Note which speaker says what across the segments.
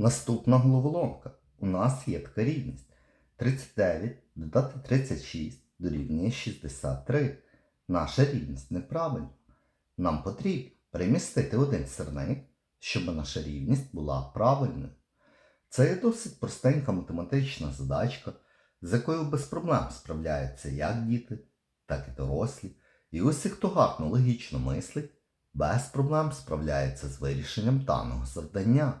Speaker 1: Наступна головоломка. У нас є така рівність. 39 додати 36 дорівнює 63. Наша рівність неправильна. Нам потрібно перемістити один сирник, щоб наша рівність була правильною. Це є досить простенька математична задачка, з якою без проблем справляються як діти, так і дорослі. І усі, хто гарно логічно мислить, без проблем справляється з вирішенням даного завдання.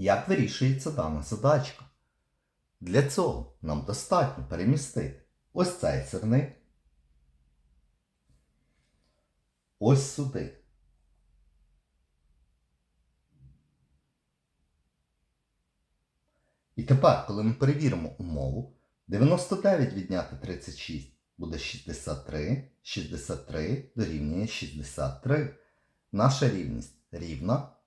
Speaker 1: Як вирішується дана задачка? Для цього нам достатньо перемістити ось цей сирник, ось сюди. І тепер, коли ми перевіримо умову, 99 відняти 36 буде 63, 63 дорівнює 63. Наша рівність рівна,